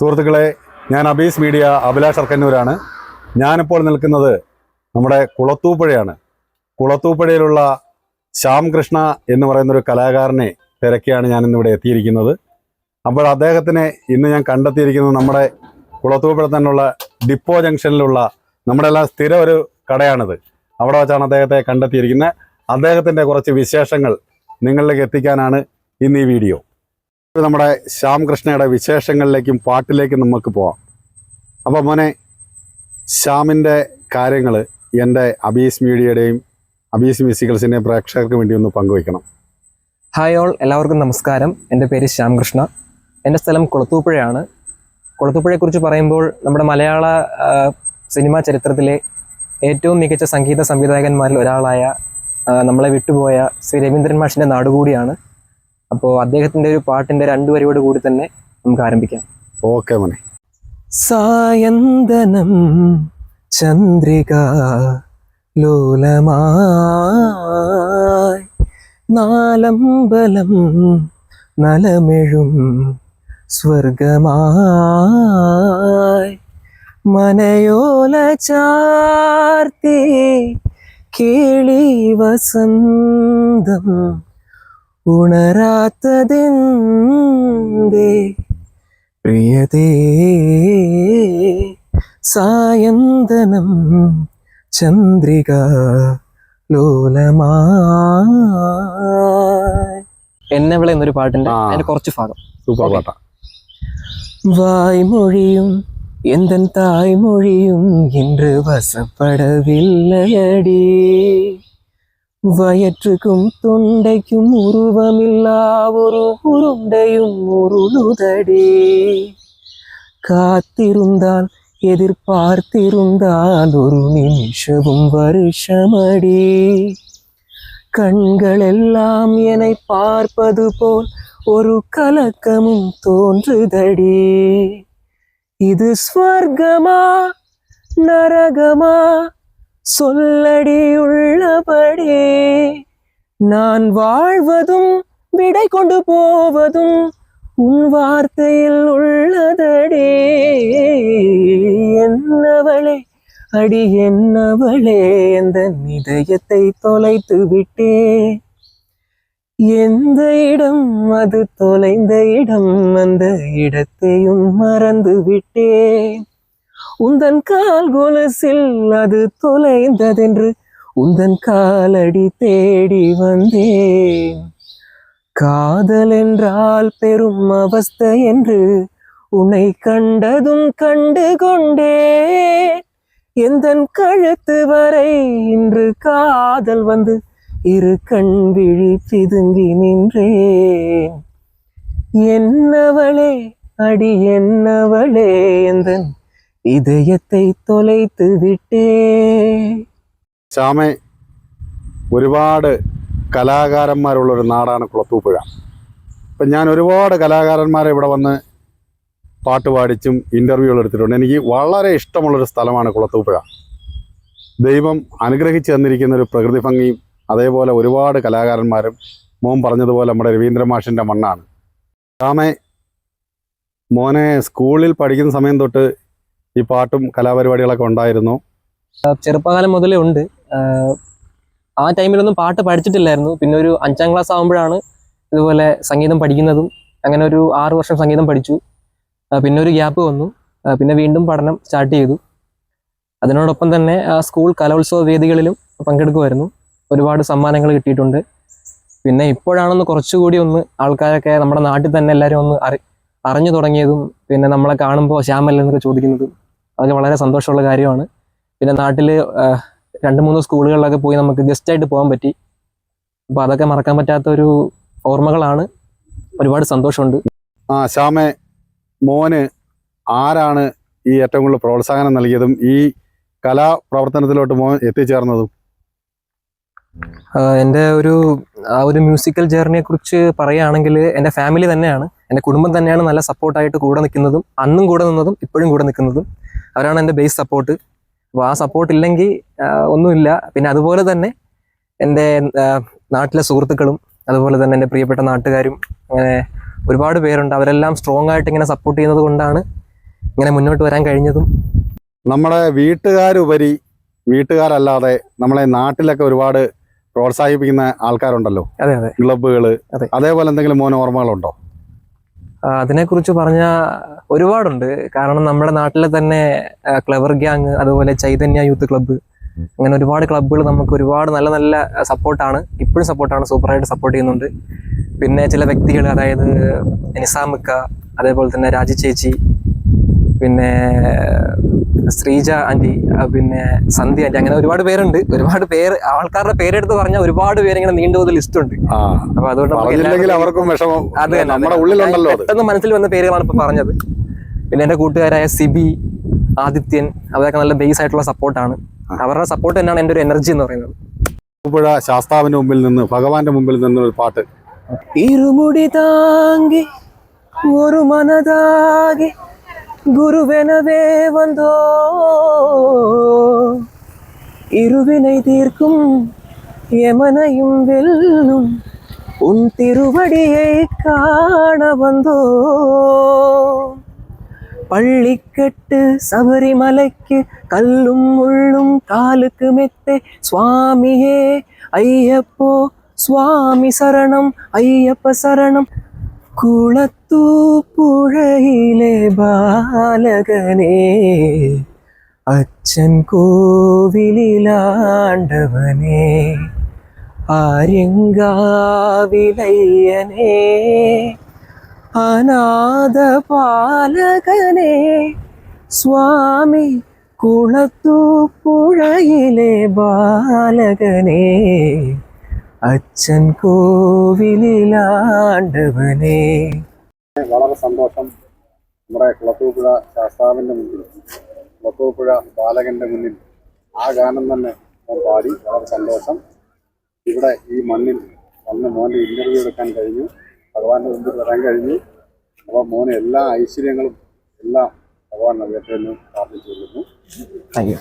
സുഹൃത്തുക്കളെ ഞാൻ അബീസ് മീഡിയ അഭിലാഷ് അർക്കന്നൂരാണ്. ഞാനിപ്പോൾ നിൽക്കുന്നത് നമ്മുടെ കുളത്തൂപ്പുഴയാണ്. കുളത്തൂപ്പുഴയിലുള്ള ശ്യാം കൃഷ്ണ എന്ന് പറയുന്ന ഒരു കലാകാരനെ തിരക്കിയാണ് ഞാൻ ഇന്നിവിടെ എത്തിയിരിക്കുന്നത്. അപ്പോൾ അദ്ദേഹത്തിനെ ഇന്ന് ഞാൻ കണ്ടെത്തിയിരിക്കുന്നത് നമ്മുടെ കുളത്തൂപ്പുഴ തന്നെയുള്ള ഡിപ്പോ ജംഗ്ഷനിലുള്ള നമ്മുടെ എല്ലാം സ്ഥിര ഒരു കടയാണിത്. അവിടെ വെച്ചാണ് അദ്ദേഹത്തെ കണ്ടെത്തിയിരിക്കുന്നത്. അദ്ദേഹത്തിന്റെ കുറച്ച് വിശേഷങ്ങൾ നിങ്ങളിലേക്ക് എത്തിക്കാനാണ് ഇന്ന് ഈ വീഡിയോ. നമ്മുടെ ശ്യാംകൃഷ്ണയുടെ വിശേഷങ്ങളിലേക്കും പാട്ടിലേക്കും നമുക്ക് പോവാം. അപ്പോൾ മോനെ ശ്യാമിന്റെ കാര്യങ്ങൾ എന്റെ അബീസ് മീഡിയയുടെയും അബീസ് മ്യൂസിക്കൽസിന്റെയും പ്രേക്ഷകർക്ക് വേണ്ടി ഒന്ന് പങ്കുവയ്ക്കണം. ഹായ് ഓൾ എല്ലാവർക്കും നമസ്കാരം. എന്റെ പേര് ശ്യാംകൃഷ്ണ. എന്റെ സ്ഥലം കുളത്തൂപ്പുഴയാണ്. കുളത്തൂപ്പുഴയെക്കുറിച്ച് പറയുമ്പോൾ നമ്മുടെ മലയാള സിനിമാ ചരിത്രത്തിലെ ഏറ്റവും മികച്ച സംഗീത സംവിധായകന്മാരിൽ ഒരാളായ നമ്മളെ വിട്ടുപോയ ശ്രീ രവീന്ദ്രൻ മാഷിന്റെ നാടുകൂടിയാണ്. അപ്പോൾ അദ്ദേഹത്തിന്റെ ഒരു പാട്ടിന്റെ രണ്ടു വരിയോട് കൂടി തന്നെ നമുക്ക് ആരംഭിക്കാം. ഓക്കെ മോനെ. സായന്തനം ചന്ദ്രിക ലോലമായി നാലമ്പലം നലമെഴും സ്വർഗമായി മനയോല ചാർത്തി കേളി വസന്തം ഉണരാത്തതെന്തേ? പ്രിയതേ സായന്തനം ചന്ദ്രിക ലോലമാ എന്നെ വിള എന്നൊരു പാട്ടുണ്ട് അതിന്റെ കുറച്ച് ഭാഗം. സൂപ്പർ പാട്ടാ. വായ്മൊഴിയും എന്തൻ തായ്മൊഴിയും ഇന്ന് വസപ്പെടവില്ലയടി. வயற்றுக்கும் தொண்டைக்கும் உருவமில்லா ஒரு உருண்டையும் உருளுதடே. காத்திருந்தால் எதிர்பார்த்திருந்தால் ஒரு நிமிஷமும் வருஷமடி. கண்களெல்லாம் என்னை பார்ப்பது போல் ஒரு கலக்கமும் தோன்றுதடி. இது ஸ்வர்கமா நரகமா சொல்லடி உள்ளபடி. நான் வாழ்வதும் விடை கொண்டு போவதும் உன் வார்த்தையில் உள்ளதடி. என்னவளே அடி என்னவளே எந்த இதயத்தை தொலைத்து விட்டே எந்த இடம் அது தொலைந்த இடம் அந்த இடத்தையும் மறந்து விட்டேன். உந்தன் கால் கொலுசில் அது தொலைந்ததென்று உந்தன் காலடி தேடி வந்தேன். காதல் என்றால் பெரும் அவஸ்தை என்று உன்னை கண்டதும் கண்டு கொண்டே. எந்தன் கழுத்து வரை இன்று காதல் வந்து இரு கண் விழி பிதுங்கி நின்றேன். என்னவளே அடி என்னவளே எந்தன் இதயத்தை தொலைத்து விட்டே ശ്യാമെ ഒരുപാട് കലാകാരന്മാരുള്ള ഒരു നാടാണ് കുളത്തൂപ്പുഴ അപ്പം ഞാൻ ഒരുപാട് കലാകാരന്മാരെ ഇവിടെ വന്ന് പാട്ട് പാടിച്ചും ഇൻ്റർവ്യൂകൾ എടുത്തിട്ടുണ്ട് എനിക്ക് വളരെ ഇഷ്ടമുള്ളൊരു സ്ഥലമാണ് കുളത്തൂപ്പുഴ ദൈവം അനുഗ്രഹിച്ചു തന്നിരിക്കുന്ന ഒരു പ്രകൃതി ഭംഗിയും അതേപോലെ ഒരുപാട് കലാകാരന്മാരും മോൻ പറഞ്ഞതുപോലെ നമ്മുടെ രവീന്ദ്ര മാഷിൻ്റെ മണ്ണാണ് ശ്യാമെ മോനെ സ്കൂളിൽ പഠിക്കുന്ന സമയം തൊട്ട് ഈ പാട്ടും കലാപരിപാടികളൊക്കെ ഉണ്ടായിരുന്നു. ചെറുപ്പകാലം മുതലേ ഉണ്ട്. ആ ടൈമിലൊന്നും പാട്ട് പഠിച്ചിട്ടില്ലായിരുന്നു. പിന്നെ ഒരു അഞ്ചാം ക്ലാസ് ആകുമ്പോഴാണ് ഇതുപോലെ സംഗീതം പഠിക്കുന്നതും അങ്ങനെ ഒരു ആറു വർഷം സംഗീതം പഠിച്ചു. പിന്നെ ഒരു ഗ്യാപ്പ് വന്നു. പിന്നെ വീണ്ടും പഠനം സ്റ്റാർട്ട് ചെയ്തു. അതിനോടൊപ്പം തന്നെ സ്കൂൾ കലോത്സവ വേദികളിലും പങ്കെടുക്കുമായിരുന്നു. ഒരുപാട് സമ്മാനങ്ങൾ കിട്ടിയിട്ടുണ്ട്. പിന്നെ ഇപ്പോഴാണൊന്ന് കുറച്ചുകൂടി ഒന്ന് ആൾക്കാരൊക്കെ നമ്മുടെ നാട്ടിൽ തന്നെ എല്ലാവരും ഒന്ന് അറി അറിഞ്ഞു തുടങ്ങിയതും പിന്നെ നമ്മളെ കാണുമ്പോൾ ശ്യാമല്ലെന്നൊക്കെ ചോദിക്കുന്നതും അതൊക്കെ വളരെ സന്തോഷമുള്ള കാര്യമാണ്. പിന്നെ നാട്ടിൽ രണ്ട് മൂന്ന് സ്കൂളുകളിലൊക്കെ പോയി നമുക്ക് ഗസ്റ്റായിട്ട് പോകാൻ പറ്റി. അപ്പോൾ അതൊക്കെ മറക്കാൻ പറ്റാത്ത ഒരു ഓർമ്മകളാണ്. ഒരുപാട് സന്തോഷമുണ്ട്. ആ ശ്യാമെ മോന് ആരാണ് ഈ ഏറ്റവും കൂടുതൽ പ്രോത്സാഹനം നൽകിയതും ഈ കലാപ്രവർത്തനത്തിലോട്ട് മോൻ എത്തിച്ചേർന്നതും? എന്റെ ഒരു ആ ഒരു മ്യൂസിക്കൽ ജേർണിയെ കുറിച്ച് പറയുകയാണെങ്കിൽ എന്റെ ഫാമിലി തന്നെയാണ്. എന്റെ കുടുംബം തന്നെയാണ് നല്ല സപ്പോർട്ടായിട്ട് കൂടെ നിൽക്കുന്നതും അന്നും കൂടെ നിന്നതും ഇപ്പോഴും കൂടെ നിൽക്കുന്നതും. അവരാണ് എന്റെ ബേസ് സപ്പോർട്ട് അപ്പോൾ ആ സപ്പോർട്ട് ഇല്ലെങ്കിൽ ഒന്നുമില്ല. പിന്നെ അതുപോലെ തന്നെ എന്റെ നാട്ടിലെ സുഹൃത്തുക്കളും അതുപോലെ തന്നെ എന്റെ പ്രിയപ്പെട്ട നാട്ടുകാരും അങ്ങനെ ഒരുപാട് പേരുണ്ട്. അവരെല്ലാം സ്ട്രോങ് ആയിട്ട് ഇങ്ങനെ സപ്പോർട്ട് ചെയ്യുന്നത് കൊണ്ടാണ് ഇങ്ങനെ മുന്നോട്ട് വരാൻ കഴിഞ്ഞതും. നമ്മുടെ വീട്ടുകാരുപരി വീട്ടുകാരല്ലാതെ നമ്മളെ നാട്ടിലൊക്കെ ഒരുപാട് പ്രോത്സാഹിപ്പിക്കുന്ന ആൾക്കാരുണ്ടല്ലോ. അതെ അതെ. ക്ലബുകൾ അതെ. അതേപോലെ എന്തെങ്കിലും മോനോർമ്മകളുണ്ടോ? അതിനെക്കുറിച്ച് പറഞ്ഞ ഒരുപാടുണ്ട്. കാരണം നമ്മുടെ നാട്ടിലെ തന്നെ ക്ലവർ ഗ്യാങ് അതുപോലെ ചൈതന്യ യൂത്ത് ക്ലബ്ബ് അങ്ങനെ ഒരുപാട് ക്ലബ്ബുകൾ നമുക്ക് ഒരുപാട് നല്ല നല്ല സപ്പോർട്ടാണ് ഇപ്പോഴും സപ്പോർട്ടാണ് സൂപ്പറായിട്ട് സപ്പോർട്ട് ചെയ്യുന്നുണ്ട്. പിന്നെ ചില വ്യക്തികൾ അതായത് നിസാമിക്ക അതേപോലെ തന്നെ രാജി ചേച്ചി പിന്നെ ശ്രീജ ആന്റി പിന്നെ സന്ധ്യ ആന്റി അങ്ങനെ ഒരുപാട് പേരുണ്ട്. ഒരുപാട് പേര് ആൾക്കാരുടെ പേരെടുത്ത് പറഞ്ഞാൽ ഒരുപാട് പേര് ഇങ്ങനെ നീണ്ടു പോകുന്ന ലിസ്റ്റ് ഉണ്ട്. അപ്പൊ അതുകൊണ്ട് അവർക്കും വിഷമം. അത് നമ്മുടെ ഉള്ളിലുണ്ടല്ലോ പെട്ടെന്ന് മനസ്സിൽ വന്ന പേരുകളാണ് ഇപ്പൊ പറഞ്ഞത്. പിന്നെ എന്റെ കൂട്ടുകാരായ സിബി ആദിത്യൻ അവരൊക്കെ നല്ല ബേസ് ആയിട്ടുള്ള സപ്പോർട്ടാണ് അവരുടെ സപ്പോർട്ട് തന്നെയാണ് എന്റെ ഒരു എനർജി എന്ന് പറയുന്നത്. പുഴ ശാസ്താവിന്റെ മുമ്പിൽ നിന്ന് ഭഗവാന്റെ മുമ്പിൽ നിന്ന് ഒരു പാട്ട്. ഇരുമുടി താങ്കി ഒരു മനതാകി குருவெனவே வந்தோ. இருவினை தீர்க்கும் எமனையும் வெல்லும் உன் திருவடியை காண வந்தோ. பள்ளிக்கட்டு சபரிமலைக்கு கல்லும் முள்ளும் காலுக்கு மெத்தே சுவாமியே ஐயப்போ சுவாமி சரணம் ஐயப்ப சரணம். കുളത്തൂ പുഴയിലെ ബാലകനെ അച്ഛൻ കോവിലാണ്ടവനെ ആര്യങ്കാവിലയ്യനെ അനാഥ പാലകനെ സ്വാമി കുളത്തൂ പുഴയിലെ ബാലകനെ അച്ഛൻ കോവിലാണ്ടവനെ വളരെ സന്തോഷം. നമ്മുടെ കുളത്തൂപ്പുഴ ശാസ്താവിന്റെ മുന്നിൽ കുളത്തൂപ്പുഴ ബാലകന്റെ മുന്നിൽ ആ ഗാനം തന്നെ ഞാൻ പാടി വളരെ സന്തോഷം. ഇവിടെ ഈ മണ്ണിൽ വന്ന് മോനെ ഇന്റർവ്യൂ എടുക്കാൻ കഴിഞ്ഞു. ഭഗവാന്റെ മുമ്പിൽ വരാൻ കഴിഞ്ഞു. അപ്പോൾ മോന് എല്ലാ ഐശ്വര്യങ്ങളും എല്ലാം ഭഗവാൻ നൽകട്ടെ എന്ന് പ്രാർത്ഥിച്ചു താങ്ക് യു